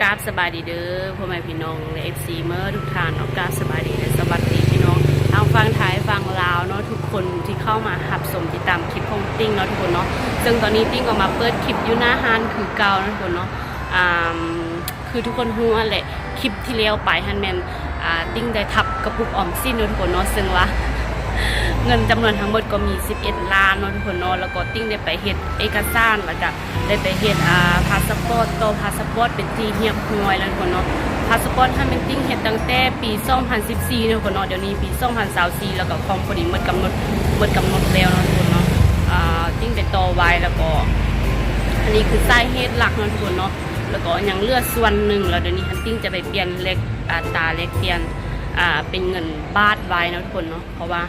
กราบสบายดีเด้อพ่อแม่พี่น้องและเอฟซีเมื่อทุกท่านเนาะกราบสบายดีและสวัสดีพี่น้องทางฟังไทยฟังลาวเนาะทุกคนที่เข้ามาหับสมติดตามคลิปของติ้งเนาะทุกคนเนาะซึ่งตอนนี้ติ้งก็มาเปิดคลิปอยู่หน้าฮานคือเก่านะทุกคนเนาะอ่าคือทุกคนฮู้แหละคลิปที่แล้วไปฮันแมนอ่าติ้งได้ทับกระปุกออมสินเนาะทุกคนเนาะซึ่งว่า เงินจำนวนทั้งหมดก็มี 11 ล้านเนาะทุกคนเนาะแล้วก็ติ้งได้ไปเฮ็ดเอกสารแล้วก็ได้ไปเฮ็ดอ่าพาสปอร์ตโตพาสปอร์ตเป็นที่เฮียบหน่วยแล้วทุกคนเนาะพาสปอร์ตถ้าเป็นติ้งเฮ็ดตั้งแต่ปี 2014เนาะทุกคนเนาะเดี๋ยวนี้ปี 2024แล้วก็คอมพอดีหมดกำหนดหมดกำหนดแล้วเนาะทุกคนเนาะอ่าติ้งไปต่อไว้แล้วก็อันนี้คือสาเหตุหลักเนาะทุกคนเนาะแล้วก็ยังเลือดส่วนหนึ่งแล้วเดี๋ยวนี้ฮันติ้งจะไปเปลี่ยนเลขอัตาเลขเปลี่ยนอ่าเป็นเงินบาทไว้นะทุกคนเนาะเพราะว่า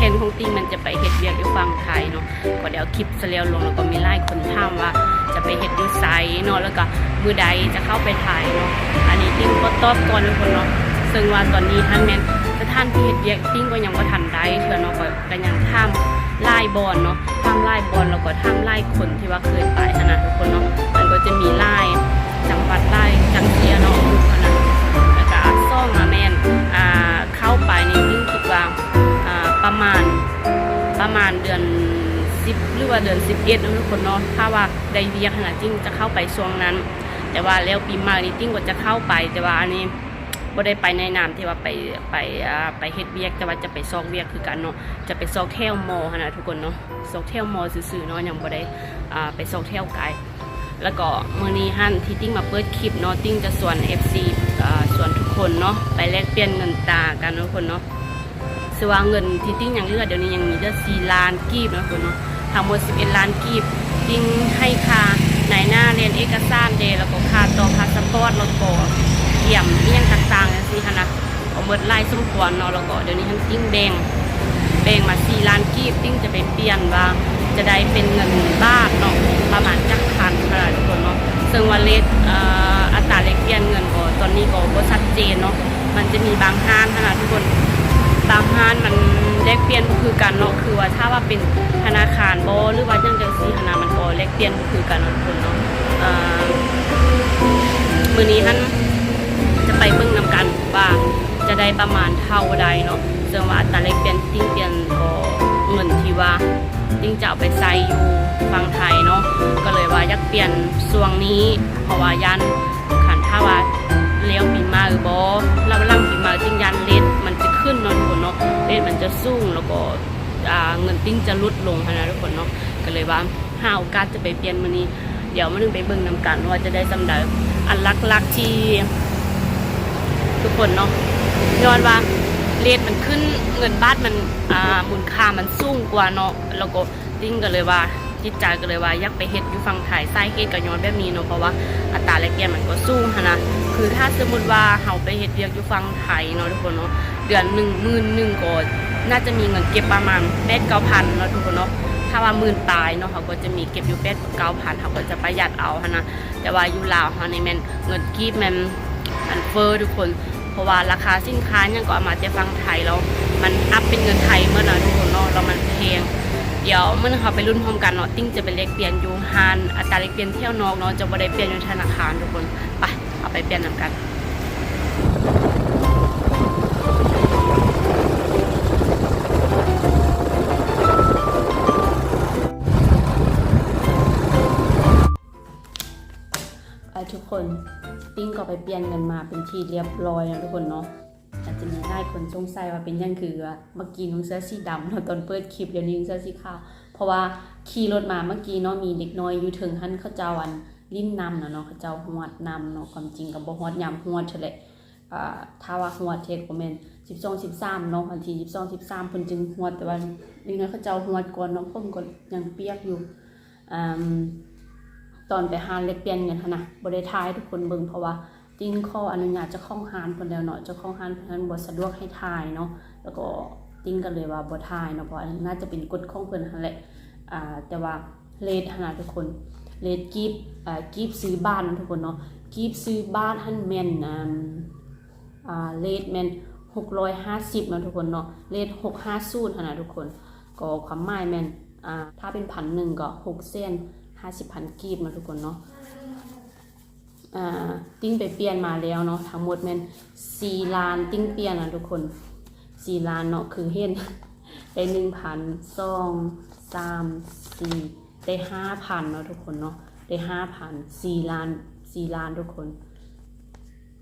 เทรนของติ้งมันจะไปเฮ็ดเวียกอยู่ฝั่งไทยเนาะก็เดี๋ยวคลิปเสลียวลงแล้วก็มีไล่คนถามว่าจะไปเฮ็ดอยู่ไซเนาะแล้วก็มือใดจะเข้าไปถ่ายเนาะอันนี้ติ้งก็ตอบก่อนทุกคนเนาะซึ่งว่าตอนนี้ท่านแมนสถานที่เฮ็ดเวียกติ้งก็ยังบ่ทันได้เถื่อเนาะก็ก็ยังท่ามไล่บอลเนาะท่ามไล่บอลแล้วก็ท่ามไล่คนที่ว่าเคยไปขนาดทุกคนเนาะมันก็จะมีไล่จังหวัดไล่จังเทียเนาะทุกคนนะแล้วก็ซ่องมาแมนอ่าเข้าไปในี่ติ้งคิดว่าอ่า ประมาณประมาณเดือน10หรือว่าเดือน11นะทุกคนเนาะถ้าว่าได้เวียกขนาดติ้งจะเข้าไปช่วงนั้น แต่ว่าแล้วปีใหม่นี่ติ้งก็จะเข้าไป แต่ว่าอันนี้บ่ได้ไปในนามที่ว่าไปไปไปเฮ็ดเวียกแต่ว่าจะไปซอกเวียกคือกันเนาะจะไปซอกแถวมอนน่ะทุกคนเนาะซอกแถวมอซื่อๆเนาะยังบ่ได้ไปซอกแถวไกลแล้วก็มื้อนี้หั่นที่ติ้งมาเปิดคลิปเนาะติ้งจะส่วน FC อ่าส่วนทุกคนเนาะไปแลกเปลี่ยนเงินตากันเนาะทุกคนเนาะ สว่าเงินที่ติ้งยังเลือดเดี๋ยวนี้ยังมีเหลือ4ล้านกีบนะทุกคนเนาะทั้งหมด11ล้านกีบติ้งให้ค่าในหน้าเรียนเอกสารเดแล้วก็ค่าต่อพาสปอร์ตแล้วก็เยี่ยมนี่ยังต่างๆนะสิคะนะเอาเมิดไล่สมควรเนาะแล้วก็เดี๋ยวนี้ทั้งติ้งแดงแบ่งมา4ล้านกีบติ้งจะไปเปลี่ยนว่าจะได้เป็นเงินบาทเนาะประมาณจักพันค่ะทุกคนเนาะซึ่งว่าเลทอ่ออัตราเลขเปลี่ยนเงินก็ตอนนี้ก็บ่ชัดเจนเนาะมันจะมีบางห้างขนาดทุกคน บางห้างมันเลขเปลี่ยนบ่คือกันเนาะคือว่าถ้าว่าเป็นธนาคารบ่หรือว่าจังจังซี่ขนามันก็เลขเปลี่ยนบ่คือกันเนาะทุกคนเนาะเอ่อมื้อนี้ท่านจะไปเบิ่งนำกันว่าจะได้ประมาณเท่าใดเนาะซึ่งว่าอัตราเลขเปลี่ยนติ้งเปลี่ยนก็เงินที่ว่าติ้งจะเอาไปใส่อยู่ฝั่งไทยเนาะก็เลยว่าอยากเปลี่ยนช่วงนี้ เพราะว่ายันขันถ้าว่าเลี้ยวปีมาหรือบ่เราลังปีมาติ้งยันเลท คนเนมันจะสูงแล้วก็เงินติ้งจะลดลงนะทุกคนเนาะก็เลยว่าหาโอกาสจะไปเปลี่ยนมื้อนี้ เดี๋ยวมานึงไปเบิ่งนำกันว่าจะได้สำใดอันลักๆที่ ทุกคนเนาะย้อนว่าเรทมันขึ้นเงินบาทมันอ่ามูลค่ามันสูงกว่าเนาะแล้วก็ติ้งกันเลยว่าจิตใจก็เลยว่าอยากไปเฮ็ดอยู่ฝั่งไทยไส้เฮ็ดกับย้อนแบบนี้เนาะเพราะว่าอัตราแลกเปลี่ยนมันก็สูงหั้นนะคือถ้าสมมติว่าเฮาไปเฮ็ดเวียกอยู่ฝั่งไทยเนาะทุกคนเนาะ เดือนหนึ่งหมื่นหนึ่งก็น่าจะมีเงินเก็บประมาณแปดเก้าพันเนาะทุกคนเนาะถ้าว่าหมื่นปลายเนาะเขาก็จะมีเก็บอยู่แปดเก้าพันเขาก็จะประหยัดเอาหั้นะแต่ว่าอยู่ลาวเฮานี่แมนเงินกีบแมนมันเฟ้อทุกคน เพราะว่าราคาสินค้ายังก็เอามาจากฝั่งไทยแล้วมันอัพเป็นเงินไทยเมื่อน่อยทุกคนเนาะแล้วมันแพงเดี๋ยวเมื่อเขาไปรุ่นพร้อมกันเนาะติ้งจะเป็นเลขเปลี่ยนอยู่ฮานอัตราเลขเปลี่ยนเที่ยวนอกเนาะจะบ่ได้เปลี่ยนอยู่ธนาคารทุกคนไปเอาไปเปลี่ยนนำกัน คนติ้งก็ไปเปลี่ยนเงินมาเป็นทีเรียบร้อยแล้วทุกคนเนาะอาจจะมีหลายคนสงสัยว่าเป็นยังคือว่าเมื่อกี้นุ่งเสื้อสีดำเนาะตอนเปิดคลิปเดี๋ยวนี้นุ่งเสื้อสีขาวเพราะว่าขี่รถมาเมื่อกี้เนาะมีเด็กน้อยอยู่ถึงหันเขาเจ้าอันลิ้นนำเนาะเนาะเขาเจ้าหวดนำเนาะความจริงกับบ่ฮอดยามหวดเท่าไหร่าถ้าว่าหวดเทคบ่แม่น12 13เนาะวันที่12 13เพิ่นจึงหวดแต่ว่าเด็กน้อยเขาเจ้าหวดก่อนเนาะผมก็ยังเปียกอยู่อ่า ตอนไปหาเล็กเปลี่ยนเงินนะบริทายทุกคนเบิ่งเพราะว่าติ้งข้ออนุญาตจะข้องหานคนแล้วเนาะจ้าข้องหานเพิ่นบ่สะดวกให้ทายเนาะแล้วก็ติ้งก็เลยว่าบทายเนาะเพราะน่าจะเป็นกฎข้องเพิ่นหั่นแหละอ่าแต่ว่าเลทหั่นนะทุกคนเลทกีบอ่ากีบซื้อบ้านทุกคนเนาะกีบซื้อบ้านหันแมนอ่าอ่าเลทแม่น650เนาะทุกคนเนาะเลท650หั่นนะทุกคน ก็ความหมายแมนอ่าถ้าเป็นพันหนึ่งก็6เส้น ห้าสิบพันกีบนะทุกคนเนาะอ่าติ้งไปเปลี่ยนมาแล้วเนาะทั้งหมดแม่นสี่ล้านติ้งเปลี่ยนนะทุกคนสี่ล้านเนาะคือเห็นได้หนึ่งพันสองสามสี่ได้ห้าพันเนาะทุกคนเนาะได้ห้าพันสี่ล้านสี่ล้านทุกคน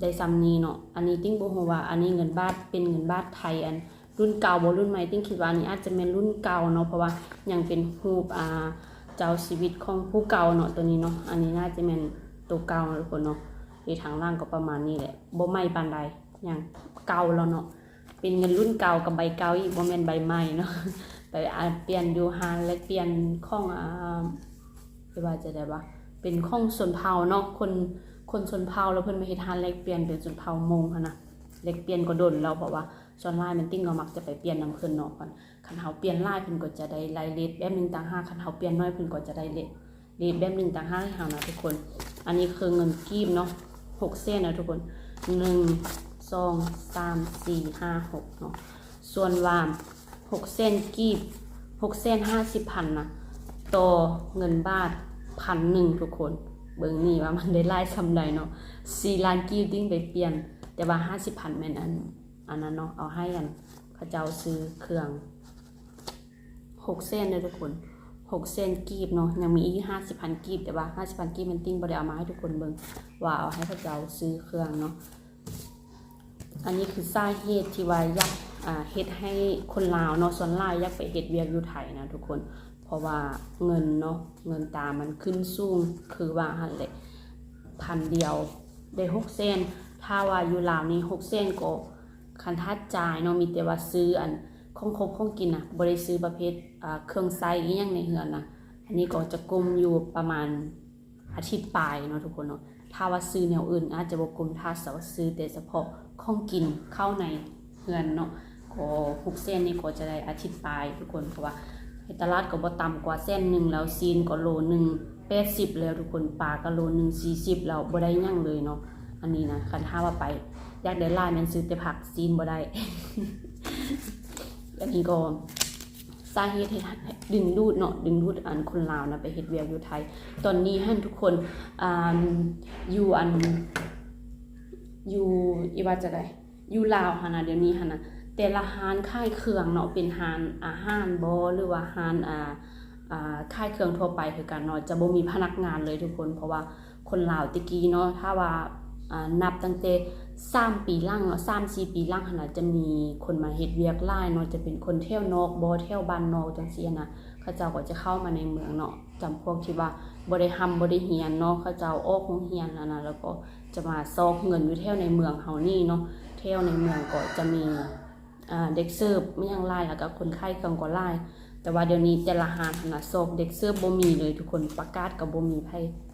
ได้ซ้ำนี้เนาะอันนี้ติ้งบ่ฮู้ว่าอันนี้เงินบาทเป็นเงินบาทไทยอันรุ่นเก่าบ่รุ่นใหม่ติ้งคิดว่าอันนี้อาจจะเป็นรุ่นเก่าเนาะเพราะว่ายังเป็นรูปอ่า เจ้าชีวิตของผู้เก่าเนาะตัวนี้เนาะอันนี้น่าจะเป็นตัวเก่าเนาะทุกคนเนาะที่ทางล่างก็ประมาณนี้แหละบ่ใหม่ปานใดอยังเก่าแล้วเนาะเป็นเงินรุ่นเก่ากับใบเก่าอีกบ่แม่นใบใหม่เนาะไปอาเปลี่ยนอยู่หาและเปลี่ยนข้องอ่าเรียกว่าจะได้ว่าเป็นข้องชนเผาเนาะคนคนชนเผาแล้วเพิ่นมาเฮ็ดหาแลกเปลี่ยนเป็นชนเผามงหั่นน่ะแลกเปลี่ยนก็ดนแล้วเพราะว่าส่วนลายมันติ้งเรามักจะไปเปลี่ยนนำเพิ่นเนาะก่อน คันเฮาเปลี่ยนลายเพิ่นก็จะได้ลายเล็ดแบบหนึ่งต่างหากคันเฮาเปลี่ยนน้อยเพิ่นก็จะได้เลดเลดแบบหนึ่งต่างหากให้เฮานะทุกคน อันนี้คือเงินกีบเนาะ6เส้นนะทุกคน1 2 3 4 5 6เนาะส่วนวาม6เส้นกีบ6เส้น50พันนะต่อเงินบาทพันหนึ่งทุกคน เบิ่งนี่ว่ามันได้ไลายซำใดเนาะ4ล้านกีบติ้งไปเปลี่ยน แต่ว่า50พันแม่นอันอันนั้นเนาะเอาให้กันเขาเจ้าซื้อเครื่อง หกเส้นเลยทุกคนหกเส้นกีบเนาะยังมีอีกห้าสิบพันกีบแต่ว่าห้าสิบพันกีบมันติ้งบ่ได้เอามาให้ทุกคนเบิ่งว่าเอาให้เขาเจ้าซื้อเครื่องเนาะอันนี้คือสาเหตุที่ว่าอยากอ่าเฮ็ดให้คนลาวเนาะส่วนลาวอยากไปเฮ็ดเวียกอยู่ไทยนะทุกคน เพราะว่าเงินเนาะเงินตามันขึ้นสูงคือว่าหันแหละพันเดียวได้หกเส้นถ้าว่าอยู่ลาวนี่หกเส้นก็คันทัดจ่ายเนาะมีแต่ว่าซื้ออัน ของครบของกินนะบ่ได้ซื้อประเภทอ่าเครื่องไซอีหยังในเฮือนนะอันนี้ก็จะกลมอยู่ประมาณอาทิตย์ปลายเนาะทุกคนเนาะถ้าว่าซื้อแนวอื่น อาจจะบกลมถ้าสาวซื้อแต่เฉพาะของกินเข้าในเฮือนเนาะก็หกเส้นนี่ก็จะได้อาทิตย์ปลายทุกคนเพราะว่าในตลาดก็บ่ต่ำกว่าเส้นหนึ่งแล้วซีนก็โลหนึ่ง80แล้วทุกคนปลาก็โลหนึ่ง40แล้วบ่ได้ยังเลยเนาะอันนี้นะคันถ้าว่าไป อยากได้ลายมันซื้อแต่ผักซีนบ่ได้ อันนี้ก็สาเหตุดึงดูดเนาะดึงดูดอันคนลาวนะไปเฮ็ดเวียกอยู่ไทย ตอนนี้ให้ทุกคนอ่าอยู่อันอยู่อีว่าจะได้อยู่ลาวหั่นะเดี๋ยวนี้หั่นะแต่ละร้านค่ายเครื่องเนาะเป็นร้านอาหารบ่หรือว่าร้านอ่าอ่าค่ายเครื่องทั่วไปคือกันเนาะจะบ่มีพนักงานเลยทุกคน เพราะว่าคนลาวตะกี้เนาะถ้าว่า นับตั้งแต่สามปีล่างเนาะสามสี่ปีล่างขนาดจะมีคนมาเฮ็ดเวียกหลายเนาะจะเป็นคนเที่ยวนอกบ่เที่ยวบ้านนอกจังซี่นะเขาเจ้าก็จะเข้ามาในเมืองเนาะจำพวกที่ว่าบ่ได้ทำบ่ได้เรียนเนาะเขาเจ้าออกโรงเรียนแล้วนะแล้วก็จะมาซอกเงินอยู่แถวในเมืองเฮานี่เนาะแถวในเมืองก็จะมีเด็กเสิร์ฟไม่ยังหลายแล้วก็คนไข้เครื่องก็หลายแต่ว่าเดี๋ยวนี้แต่ละหาดหั่นน่ะซอกเด็กเสิร์ฟบ่มีเลยทุกคนประกาศก็บ่มีไผ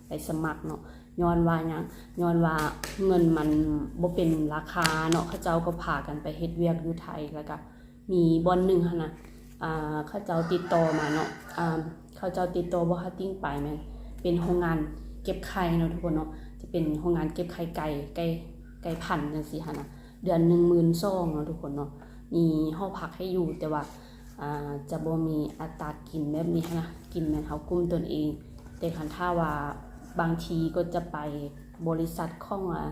ไปสมัครเนาะ ย้อนว่าหยังย้อนว่าเงินมันบ่เป็นราคาเนาะเขาเจ้าก็พากันไปเฮ็ดเวียกอยู่ไทยแล้วก็มีบอนหนึงหั่นน่ะอ่าเขาเจ้าติดต่อมาเนาะอ่าเขาเจ้าติดต่อบ่ฮัดติ้งไปแม่นเป็นโรงงานเก็บไข่เนาะทุกคนเนาะจะเป็นโรงงานเก็บไข่ไก่ไก่ไก่พันจังซี่หั่นน่ะเดือนหนึ่ง12,000เนาะทุกคนเนาะมีห้องพักให้อยู่แต่ว่าอ่าจะบ่มีอัตรากินแบบนี้หั้นะกินแม่นเฮากุมตนเอง แต่คันถ้าว่า บางทีก็จะไปบริษัทของอะ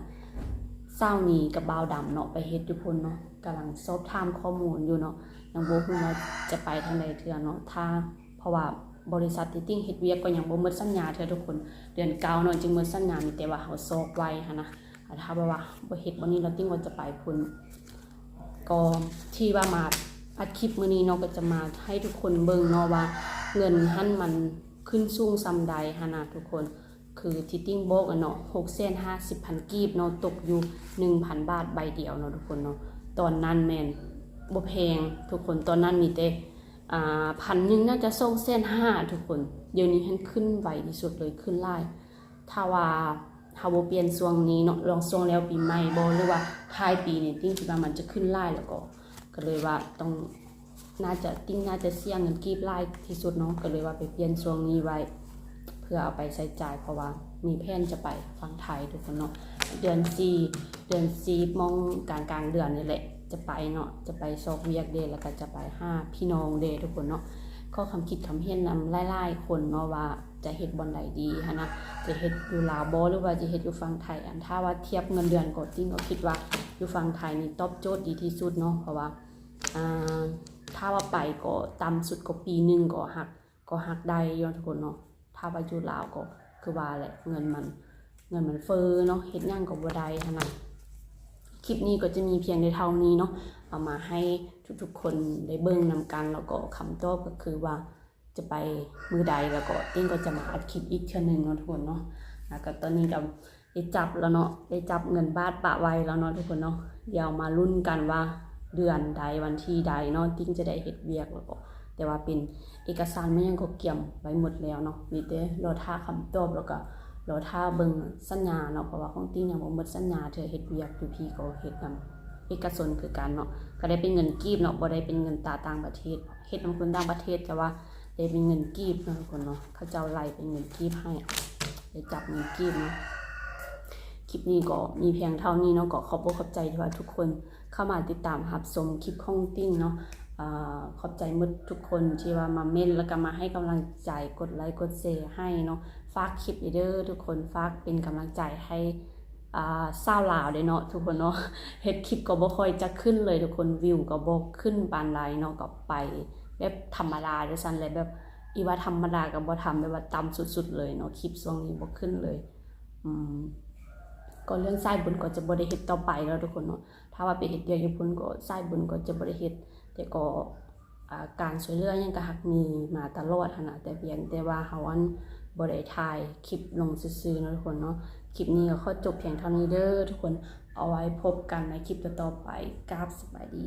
เศร้านีกับบาวดำเนาะไปเฮ็ดอยู่พุ่นเนาะกำลังสอบถามข้อมูลอยู่เนาะยังบ่ฮู้ว่าจะไปทางใดเทื่อเนาะถ้าเพราะว่าบริษัทที่ติ้งเฮ็ดเวียกก็ยังบ่หมดสัญญาเทื่อทุกคน เดือนเก้าเนาะจึงหมดสัญญามีแต่ว่าเฮาซอกไว้หันนะถ้าบบว่าบ่เฮ็ดบ่นี้เราติ้งว่าจะไปพุ่นก็ที่ว่ามาอัดคลิปมื้อนี้เนาะก็จะมาให้ทุกคนเบิ่งเนาะว่าเงินหั่นมันขึ้นสูงซำใดหันนะทุกคน คือทิตติ้งโบกเนาะหกเส้นห้าสิบพันกีบเนาะตกอยู่หนึ่งพันบาทใบเดียวเนาะทุกคนเนาะตอนนั้นแมนบ่แพงทุกคนตอนนั้นมีแต่อ่าพันหนึ่งน่าจะส่งเส้นห้าทุกคน เดี๋ยวนี้ให้ขึ้นไวที่สุดเลยขึ้นไล่ถ้าว่าถ้าบ่เปลี่ยนช่วงนี้เนาะลองช่วงแล้วปีใหม่บ่หรือว่าท้ายปีนี่ติ้งคิดว่ามันจะขึ้นไล่แล้วก็ ก็เลยว่าต้องน่าจะติ้งน่าจะเสี่ยงเงินกีบไล่ที่สุดเนาะก็เลยว่าไปเปลี่ยนช่วงนี้ไว้ เพื่อเอาไปใช้จ่ายเพราะว่ามีแผนจะไปฟังไทยทุกคนเนาะเดือนซีเดือนซีมองกลางกลางเดือนนี่แหละ จะไปเนาะจะไปซอกเวียกเดย์แล้วก็จะไปห้าพี่น้องเดย์ทุกคนเนาะก็คำคิดคำเห็นนำไล่ๆคนเนาะว่าจะเฮ็ดบอนใดดีหันะจะเฮ็ดอยู่ลาวบ่หรือว่าจะเฮ็ดอยู่ฝั่งไทยอันถ้าว่าเทียบเงินเดือนก็จริงก็คิดว่าอยู่ฝั่งไทยนี่ตอบโจทย์ดีที่สุดเนาะเพราะว่าอ่าถ้าว่าไปก็ต่ำสุดก็ปีหนึ่งก็หักก็หักได้เนาะทุกคนเนาะ ถ้าว่าอยู่ลาวก็คือว่าแหละเงินมันเงินมันเฟ้อเนาะเฮ็ดหยังก็บ่ได้หันนะคลิปนี้ก็จะมีเพียงในเท่านี้เนาะเอามาให้ทุกๆคนได้เบิ่งนำกันแล้วก็คำตอบก็คือว่าจะไปมือใดแล้วก็ติ้งก็จะมาอัดคลิปอีกเทื่อหนึงเนาะทุกคนเนาะแล้วก็ตอนนี้ก็ได้จับแล้วเนาะได้จับเงินบาทปะไว้แล้วเนาะทุกคนเนาะเดี๋ยวมาลุ้นกันว่าเดือนใดวันที่ใดเนาะติ้งจะได้เฮ็ดเวียกแล้วก็ แต่ว่าเป็นเอกสารมันยังก็เกี่ยมไว้หมดแล้วเนาะมีแต่รอท่าคำตอบแล้วก็รอท่าเบิ่งสัญญาเนาะเพราะว่าของติ้งยังบ่หมดสัญญาเธอเฮ็ดเวียกอยู่พี่ก็เฮ็ดนำเอกชนคือกันเนาะก็ได้เป็นเงินกีบเนาะบ่ได้เป็นเงินตาต่างประเทศเฮ็ดนำคนต่างประเทศแต่ว่าได้เป็นเงินกีบเนาะทุกคนเนาะเขาเจ้าไล่เป็นเงินกีบให้ได้จับเงินกีบเนาะคลิปนี้ก็มีเพียงเท่านี้เนาะก็ขอบอกขอบใจที่ว่าทุกคนเข้ามาติดตามรับชมคลิปของติ้งเนาะ ขอบใจหมดทุกคนที่ว่ามาเม่นแล้วก็มาให้กำลังใจกดไลค์กดแชร์ให้เนาะฝากคลิปอีเด้อทุกคนฝากเป็นกำลังใจให้อ่าซาวลาวเด้เนาะทุกคนเนาะเฮ็ดคลิปก็บ่ค่อยจะขึ้นเลยทุกคนวิวก็บ่ขึ้นปานใดเนาะก็ไปแบบธรรมดาจังซั่นเลยแบบอีว่าธรรมดาก็บ่ทำแบบว่าต่ำสุดๆเลยเนาะคลิปช่วงนี้บ่ขึ้นเลยอืมก็เรื่องสายบุญก็จะบ่ได้เฮ็ดต่อไปแล้วทุกคนเนาะถ้าว่าไปเฮ็ดเวียกอยู่พุ่นก็สายบุญก็จะบ่ได้เฮ็ด แต่ก็การช่วยเหลือยังก็หักมีมาตลอดขนาดแต่เพียงแต่ว่าเฮาอันบ่ได้ถ่ายคลิปลงซื่อๆนะทุกคนเนาะคลิปนี้ก็ขอจบเพียงเท่านี้เด้อทุกคนเอาไว้พบกันในคลิปต่อๆไปกราบสบายดี